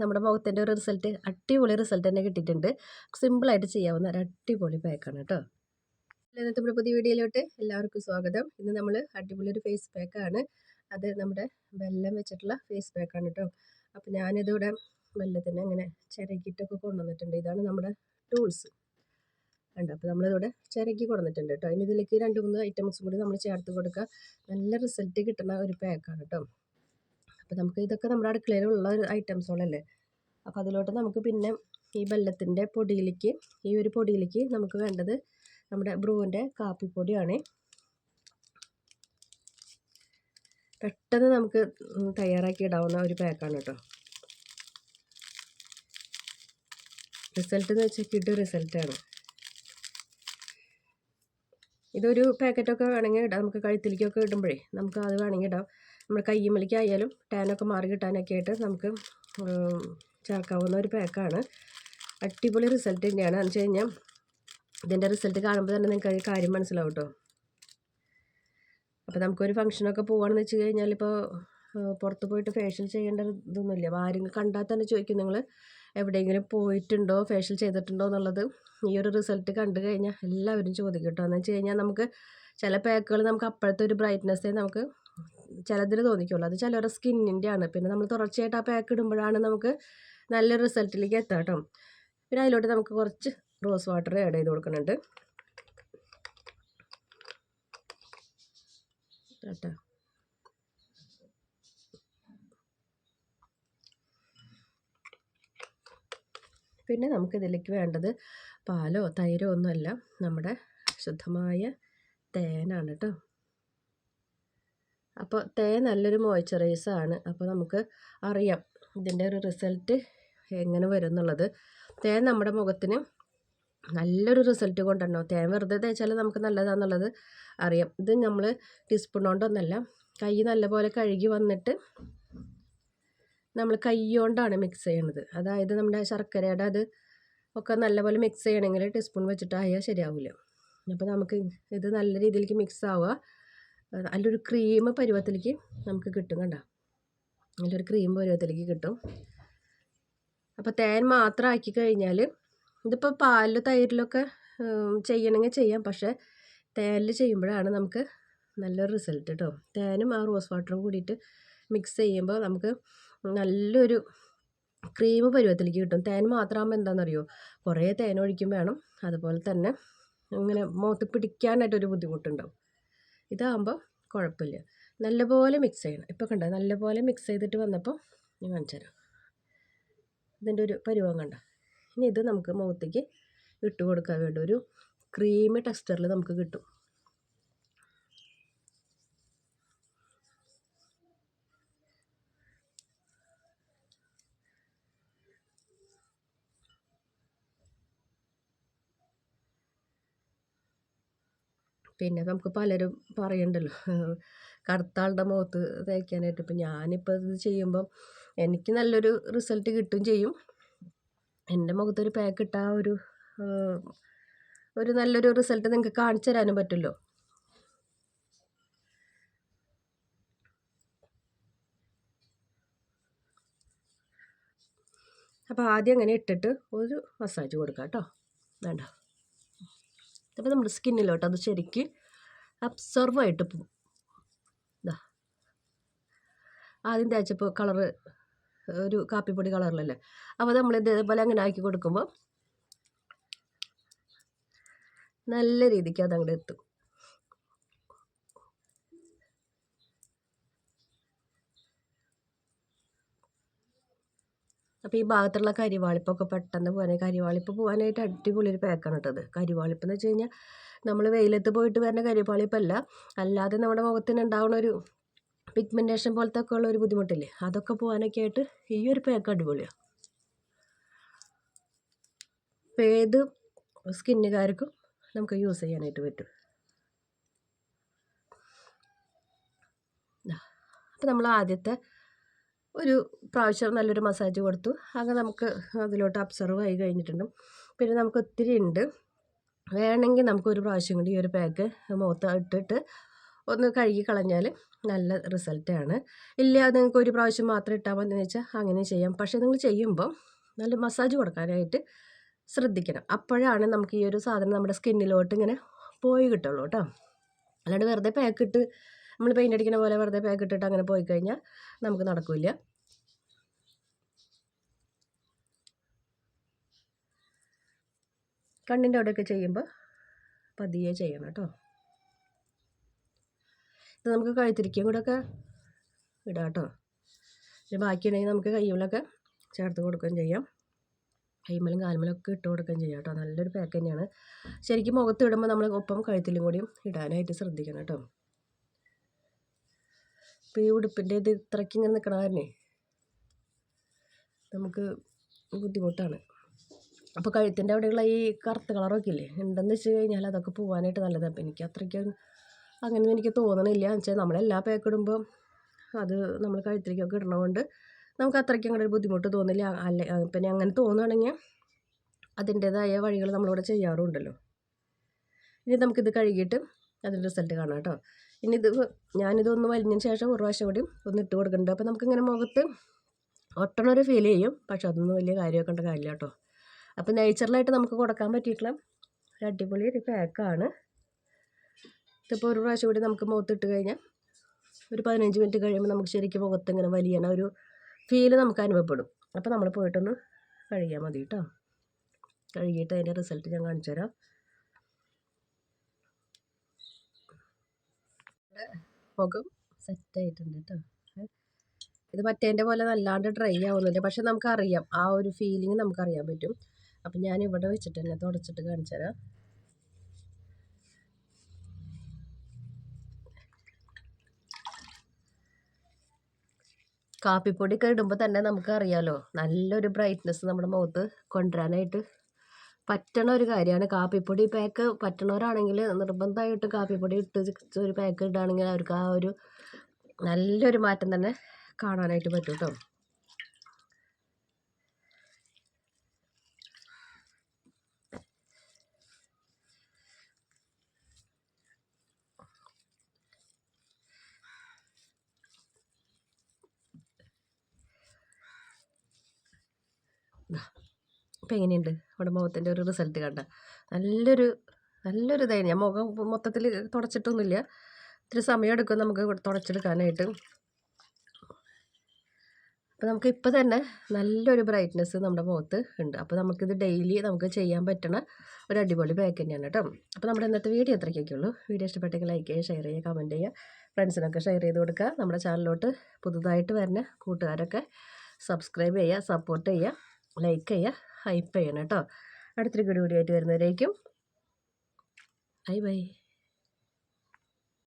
നമ്മുടെ മുഖത്തിന്റെ ഒരു റിസൾട്ട് അടിപൊളി റിസൾട്ട് തന്നെ കിട്ടിയിട്ടുണ്ട്. സിമ്പിളായിട്ട് ചെയ്യാവുന്ന ഒരു അടിപൊളി പാക്കാണ് കേട്ടോ ഇന്നത്തെ നമ്മുടെ പുതിയ വീഡിയോയിലോട്ട് എല്ലാവർക്കും സ്വാഗതം. ഇന്ന് നമ്മൾ അടിപൊളി ഒരു ഫേസ് പാക്കാണ് അത് നമ്മുടെ വെല്ലം വെച്ചിട്ടുള്ള ഫേസ് പാക്കാണ് കേട്ടോ അപ്പോൾ ഞാനിതിവിടെ വെല്ലത്തിന് അങ്ങനെ ചിരകിയിട്ടൊക്കെ കൊണ്ടുവന്നിട്ടുണ്ട്. ഇതാണ് നമ്മുടെ ടൂൾസ് ഉണ്ട് അപ്പോൾ നമ്മളിതിവിടെ ചിരക്കി കൊടുത്തിട്ടുണ്ട് കേട്ടോ ഇനി ഇതിലേക്ക് രണ്ട് മൂന്ന് ഐറ്റംസും കൂടി നമ്മൾ ചേർത്ത് കൊടുക്കുക. നല്ല റിസൾട്ട് കിട്ടുന്ന ഒരു പാക്കാണ് കേട്ടോ അപ്പോൾ നമുക്ക് ഇതൊക്കെ നമ്മുടെ അടുക്കളയിലുള്ള ഒരു ഐറ്റംസുകളല്ലേ? അപ്പോൾ അതിലോട്ട് നമുക്ക് പിന്നെ ഈ വെള്ളത്തിന്റെ പൊടിയിലേക്ക് ഈ ഒരു പൊടിയിലേക്ക് നമുക്ക് വേണ്ടത് നമ്മുടെ ബ്രൂവിന്റെ കാപ്പിപ്പൊടിയാണ്. പെട്ടെന്ന് നമുക്ക് തയ്യാറാക്കി ഇടാവുന്ന ഒരു പാക്കാണ് കേട്ടോ. റിസൾട്ട് എന്ന് വെച്ചാൽ കിഡ് റിസൾട്ടാണ്. ഇതൊരു പാക്കറ്റൊക്കെ വേണമെങ്കിൽ ഇടാം. നമുക്ക് കഴുത്തിലേക്കൊക്കെ ഇടുമ്പോഴേ നമുക്ക് അത് വേണമെങ്കിൽ ഇടാം. നമ്മുടെ കയ്യുമ്മലിക്കായാലും ടാനൊക്കെ മാറി കിട്ടാനൊക്കെ ആയിട്ട് നമുക്ക് ചേർക്കാവുന്ന ഒരു പാക്കാണ്. അടിപൊളി റിസൾട്ട് തന്നെയാണ്. എന്ന് വെച്ച് കഴിഞ്ഞാൽ ഇതിന്റെ റിസൾട്ട് കാണുമ്പോൾ തന്നെ നിങ്ങൾക്ക് കാര്യം മനസ്സിലാവും കേട്ടോ അപ്പോൾ നമുക്കൊരു ഫംഗ്ഷനൊക്കെ പോവുകയാണെന്ന് വെച്ച് കഴിഞ്ഞാൽ ഇപ്പോൾ പുറത്ത് പോയിട്ട് ഫേഷ്യൽ ചെയ്യേണ്ട ഇതൊന്നുമില്ല. അപ്പോൾ ആരെങ്കിലും കണ്ടാൽ തന്നെ ചോദിക്കും നിങ്ങൾ എവിടെയെങ്കിലും പോയിട്ടുണ്ടോ ഫേഷ്യൽ ചെയ്തിട്ടുണ്ടോ എന്നുള്ളത്. ഈ ഒരു റിസൾട്ട് കണ്ടു കഴിഞ്ഞാൽ എല്ലാവരും ചോദിക്കും കേട്ടോ എന്ന് വെച്ച് കഴിഞ്ഞാൽ നമുക്ക് ചില പാക്കുകൾ നമുക്ക് അപ്പോഴത്തെ ഒരു ബ്രൈറ്റ്നെസ്സേ നമുക്ക് ചിലതിൽ തോന്നിക്കുള്ളൂ. അത് ചിലരുടെ സ്കിന്നിന്റെ ആണ് പിന്നെ നമ്മൾ തുടർച്ചയായിട്ട് ആ പാക്ക് ഇടുമ്പോഴാണ് നമുക്ക് നല്ല റിസൾട്ടിലേക്ക് എത്താം കേട്ടോ. പിന്നെ അതിലോട്ട് നമുക്ക് കുറച്ച് റോസ് വാട്ടർ ആഡ് ചെയ്ത് കൊടുക്കുന്നുണ്ട്. കേട്ടോ പിന്നെ നമുക്കിതിലേക്ക് വേണ്ടത് പാലോ തൈരോ ഒന്നുമല്ല. നമ്മുടെ ശുദ്ധമായ തേനാണ് കേട്ടോ. അപ്പോൾ തേ നല്ലൊരു മോയ്സ്ചറൈസാണ് അപ്പോൾ നമുക്ക് അറിയാം ഇതിന്റെ ഒരു റിസൾട്ട് എങ്ങനെ വരും എന്നുള്ളത് തേ നമ്മുടെ മുഖത്തിന് നല്ലൊരു റിസൾട്ട് കൊണ്ടുണ്ടോ തേൻ വെറുതെ തേച്ചാൽ നമുക്ക് നല്ലതാണെന്നുള്ളത് അറിയാം. ഇത് നമ്മൾ ടീസ്പൂൺ കൊണ്ടൊന്നല്ല കൈ നല്ലപോലെ കഴുകി വന്നിട്ട് നമ്മൾ കൈ കൊണ്ടാണ് മിക്സ് ചെയ്യണത്. അതായത് നമ്മുടെ ശർക്കരയുടെ അത് ഒക്കെ നല്ലപോലെ മിക്സ് ചെയ്യണമെങ്കിൽ ടീസ്പൂൺ വെച്ചിട്ടായാൽ ശരിയാവില്ല അപ്പോൾ നമുക്ക് ഇത് നല്ല രീതിയിലേക്ക് മിക്സ് ആവുക നല്ലൊരു ക്രീം പരുവത്തിലേക്ക് നമുക്ക് കിട്ടും കണ്ട. നല്ലൊരു ക്രീം പരുവത്തിലേക്ക് കിട്ടും. അപ്പോൾ തേൻ മാത്രം ആക്കി കഴിഞ്ഞാൽ ഇതിപ്പോൾ പാലിൽ തൈരിലൊക്കെ ചെയ്യണമെങ്കിൽ ചെയ്യാം. പക്ഷേ തേനിൽ ചെയ്യുമ്പോഴാണ് നമുക്ക് നല്ലൊരു റിസൾട്ട് കേട്ടോ തേനും ആ റോസ് വാട്ടറും കൂടിയിട്ട് മിക്സ് ചെയ്യുമ്പോൾ നമുക്ക് നല്ലൊരു ക്രീം പരുവത്തിലേക്ക് കിട്ടും. തേൻ മാത്രമാകുമ്പോൾ എന്താണെന്നറിയോ കുറേ തേൻ ഒഴിക്കും വേണം. അതുപോലെ തന്നെ ഇങ്ങനെ മുഖത്ത് പിടിക്കാനായിട്ടൊരു ബുദ്ധിമുട്ടുണ്ടാവും. ഇതാകുമ്പോൾ കുഴപ്പമില്ല. നല്ലപോലെ മിക്സ് ചെയ്യണം. ഇപ്പോൾ കണ്ട? നല്ലപോലെ മിക്സ് ചെയ്തിട്ട് വന്നപ്പോൾ ഞാൻ കാണിച്ചു തരാം. ഇതിന്റെ ഒരു പരുവം കണ്ട? ഇനി ഇത് നമുക്ക് മുഖത്തേക്ക് ഇട്ട് കൊടുക്കാൻ വേണ്ട. ഒരു ക്രീമി ടെക്സ്ചറിൽ നമുക്ക് കിട്ടും. പിന്നെ നമുക്ക് പലരും പറയണ്ടല്ലോ. കടുത്താളുടെ മുഖത്ത് തേക്കാനായിട്ട്. ഇപ്പം ഞാനിപ്പോൾ ഇത് ചെയ്യുമ്പം എനിക്ക് നല്ലൊരു റിസൾട്ട് കിട്ടും ചെയ്യും. എന്റെ മുഖത്തൊരു പാക്ക് ഇട്ടാൽ ഒരു ഒരു നല്ലൊരു റിസൾട്ട് നിങ്ങൾക്ക് കാണിച്ചു തരാനും പറ്റുമല്ലോ. അപ്പോൾ ആദ്യം അങ്ങനെ ഇട്ടിട്ട് ഒരു മസാജ് കൊടുക്കാം കേട്ടോ. വേണ്ട. അപ്പോൾ നമ്മുടെ സ്കിന്നിലോട്ട് അത് ശരിക്ക് അബ്സർവ് ആയിട്ട് പോകും. ഇതാ ആദ്യം തേച്ചപ്പോൾ കളറ് ഒരു കാപ്പിപ്പൊടി കളറിലല്ലേ? അപ്പോൾ നമ്മൾ ഇതേപോലെ അങ്ങനെ ആക്കി കൊടുക്കുമ്പോൾ നല്ല രീതിക്ക് അതങ്ങോട്ട് എത്തും. അപ്പോൾ ഈ ഭാഗത്തുള്ള കരിവാളിപ്പൊക്കെ പെട്ടെന്ന് പോകാൻ കരിവാളിപ്പ് പോകാനായിട്ട് അടിപൊളി ഒരു പാക്കാണ് കേട്ടത് കരിവാളിപ്പ് എന്ന് വെച്ച് കഴിഞ്ഞാൽ നമ്മൾ വെയിലത്ത് പോയിട്ട് വരുന്ന കരിവാളിപ്പല്ല. അല്ലാതെ നമ്മുടെ മുഖത്തിന് ഉണ്ടാവുന്ന ഒരു പിഗ്മെന്റേഷൻ പോലത്തെ ഒക്കെ ഉള്ള ഒരു ബുദ്ധിമുട്ടില്ലേ? അതൊക്കെ പോകാനൊക്കെ ആയിട്ട് ഈ ഒരു പാക്ക് അടിപൊളിയാണ് അപ്പോൾ ഏത് സ്കിന്നുകാർക്കും നമുക്ക് യൂസ് ചെയ്യാനായിട്ട് പറ്റും. അപ്പോൾ നമ്മൾ ആദ്യത്തെ ഒരു പ്രാവശ്യം നല്ലൊരു മസാജ് കൊടുത്തു. അങ്ങനെ നമുക്ക് അതിലോട്ട് അബ്സർവ് ആയി കഴിഞ്ഞിട്ടുണ്ട്. പിന്നെ നമുക്ക് ഒത്തിരി ഉണ്ട്. വേണമെങ്കിൽ നമുക്ക് ഒരു പ്രാവശ്യം കൂടി ഈ ഒരു പാക്ക് മുഖത്ത് ഇട്ടിട്ട് ഒന്ന് കഴുകി കളഞ്ഞാൽ നല്ല റിസൾട്ടാണ് ഇല്ല നിങ്ങൾക്ക് ഒരു പ്രാവശ്യം മാത്രം ഇട്ടാൽ മതി എന്ന് വെച്ചാൽ അങ്ങനെ ചെയ്യാം. പക്ഷേ നിങ്ങൾ ചെയ്യുമ്പോൾ നല്ല മസാജ് കൊടുക്കാനായിട്ട് ശ്രദ്ധിക്കണം. അപ്പോഴാണ് നമുക്ക് ഈ ഒരു സാധനം നമ്മുടെ സ്കിന്നിലോട്ട് ഇങ്ങനെ പോയി കിട്ടുള്ളൂ കേട്ടോ. അല്ലാണ്ട് വെറുതെ പാക്കിട്ട് നമ്മൾ പെയിന്റ് അടിക്കുന്ന പോലെ വെറുതെ പാക്കിട്ടിട്ട് അങ്ങനെ പോയി കഴിഞ്ഞാൽ നമുക്ക് നടക്കില്ല. കണ്ണിന്റെ അവിടെയൊക്കെ ചെയ്യുമ്പോൾ പതിയെ ചെയ്യണം കേട്ടോ. ഇത് നമുക്ക് കഴുത്തിരിക്കും കൂടെ ഒക്കെ ഇടാം കേട്ടോ. പിന്നെ ബാക്കിയുണ്ടെങ്കിൽ നമുക്ക് കയ്യുമലൊക്കെ ചേർത്ത് കൊടുക്കുകയും ചെയ്യാം. കൈമലും കാൽമലും ഒക്കെ ഇട്ട് കൊടുക്കുകയും ചെയ്യാം കേട്ടോ. നല്ലൊരു പാക്ക് തന്നെയാണ്. ശരിക്കും മുഖത്ത് ഇടുമ്പോൾ നമ്മൾ ഒപ്പം കഴുത്തിലും കൂടിയും ഇടാനായിട്ട് ശ്രദ്ധിക്കണം കേട്ടോ. ഇപ്പോൾ ഈ ഉടുപ്പിന്റെ ഇത് ഇത്രയ്ക്ക് ഇങ്ങനെ നിൽക്കണ കാരണേ നമുക്ക് ബുദ്ധിമുട്ടാണ്. അപ്പോൾ കഴുത്തിന്റെ അവിടെയുള്ള ഈ കറുത്ത കളറൊക്കെ ഇല്ലേ ഉണ്ടെന്ന് വെച്ച് കഴിഞ്ഞാൽ അതൊക്കെ പോകാനായിട്ട് നല്ലതാണ് അപ്പോൾ എനിക്ക് അത്രയ്ക്ക് അങ്ങനെ എനിക്ക് തോന്നണില്ല. എന്ന് വെച്ചാൽ നമ്മളെല്ലാ പാക്ക് ഇടുമ്പോൾ അത് നമ്മൾ കഴുത്തിലേക്കൊക്കെ ഇടണതുകൊണ്ട് നമുക്ക് അത്രയ്ക്ക് അങ്ങനെ ഒരു ബുദ്ധിമുട്ട് തോന്നില്ല. അല്ല പിന്നെ അങ്ങനെ തോന്നുകയാണെങ്കിൽ അതിന്റേതായ വഴികൾ നമ്മളിവിടെ ചെയ്യാറുണ്ടല്ലോ. ഇനി നമുക്കിത് കഴുകിയിട്ട് അതിന്റെ റിസൾട്ട് കാണാം കേട്ടോ. ഇനി ഇത് ഞാനിതൊന്ന് വലിഞ്ഞതിന് ശേഷം ഒരു പ്രാവശ്യം കൂടി ഒന്ന് ഇട്ട് കൊടുക്കുന്നുണ്ട്. അപ്പോൾ നമുക്കിങ്ങനെ മുഖത്ത് ഒട്ടണൊരു ഫീൽ ചെയ്യും. പക്ഷെ അതൊന്നും വലിയ കാര്യമൊക്കെ ഉണ്ട് കാര്യമില്ല കേട്ടോ. അപ്പോൾ നേച്ചറലായിട്ട് നമുക്ക് കൊടുക്കാൻ പറ്റിയിട്ടുള്ള ഒരു അടിപൊളി ഒരു പാക്കാണ്. ഇതിപ്പോൾ ഒരു പ്രാവശ്യം കൂടി നമുക്ക് മുഖത്തിട്ട് കഴിഞ്ഞാൽ ഒരു പതിനഞ്ച് മിനിറ്റ് കഴിയുമ്പോൾ നമുക്ക് ശരിക്കും മുഖത്ത് ഇങ്ങനെ വലിയണ ഒരു ഫീൽ നമുക്ക് അനുഭവപ്പെടും. അപ്പോൾ നമ്മൾ പോയിട്ടൊന്ന് കഴുകിയാൽ മതി കേട്ടോ. കഴുകിയിട്ട് അതിന്റെ റിസൾട്ട് ഞാൻ കാണിച്ചു തരാം. മുഖം സെറ്റായിട്ടുണ്ട് കേട്ടോ. ഇത് മറ്റേന്റെ പോലെ നല്ലാണ്ട് ഡ്രൈ ആവുന്നില്ല. പക്ഷെ നമുക്കറിയാം ആ ഒരു ഫീലിംഗ് നമുക്കറിയാൻ പറ്റും. അപ്പം ഞാൻ ഇവിടെ വെച്ചിട്ട് തന്നെ തുടച്ചിട്ട് കാണിച്ചു തരാം. കാപ്പിപ്പൊടിയൊക്കെ ഇടുമ്പോൾ തന്നെ നമുക്ക് അറിയാമല്ലോ നല്ലൊരു ബ്രൈറ്റ്നസ് നമ്മുടെ മുഖത്ത് കൊണ്ടുവരാനായിട്ട് പറ്റണ ഒരു കാര്യമാണ്. കാപ്പിപ്പൊടി പാക്ക് പറ്റണവരാണെങ്കിൽ നിർബന്ധമായിട്ട് കാപ്പിപ്പൊടി ഇട്ട് ഒരു പാക്ക് ഇടുകയാണെങ്കിൽ അവർക്ക് ആ ഒരു നല്ലൊരു മാറ്റം തന്നെ കാണാനായിട്ട് പറ്റും കേട്ടോ ഇപ്പം എങ്ങനെയുണ്ട്? നമ്മുടെ മുഖത്തിന്റെ ഒരു റിസൾട്ട് കണ്ട. നല്ലൊരു നല്ലൊരു ഇതായിരുന്നു ഞാൻ മുഖം മൊത്തത്തിൽ തുടച്ചിട്ടൊന്നുമില്ല. ഇത്തിരി സമയം എടുക്കും നമുക്ക് തുടച്ചെടുക്കാനായിട്ട്. അപ്പോൾ നമുക്ക് ഇപ്പോൾ തന്നെ നല്ലൊരു ബ്രൈറ്റ്നസ് നമ്മുടെ മുഖത്ത് ഉണ്ട്. അപ്പോൾ നമുക്കിത് ഡെയിലി നമുക്ക് ചെയ്യാൻ പറ്റണ ഒരു അടിപൊളി പാക്ക് തന്നെയാണ് കേട്ടോ. അപ്പോൾ നമ്മുടെ ഇന്നത്തെ വീഡിയോ എത്രയ്ക്കൊക്കെ ഉള്ളൂ. വീഡിയോ ഇഷ്ടപ്പെട്ടെങ്കിൽ ലൈക്ക് ചെയ്യുക ഷെയർ ചെയ്യുക കമന്റ് ചെയ്യുക. ഫ്രണ്ട്സിനൊക്കെ ഷെയർ ചെയ്ത് കൊടുക്കുക. നമ്മുടെ ചാനലിലോട്ട് പുതുതായിട്ട് വരുന്ന കൂട്ടുകാരൊക്കെ സബ്സ്ക്രൈബ് ചെയ്യുക സപ്പോർട്ട് ചെയ്യുക. ലൈക്ക് ചെയ്യുക ഹൈപ്പ് ചെയ്യണം കേട്ടോ. അടുത്തൊരു വീഡിയോ ആയിട്ട് വരുന്നവരേക്കും. Bye bye.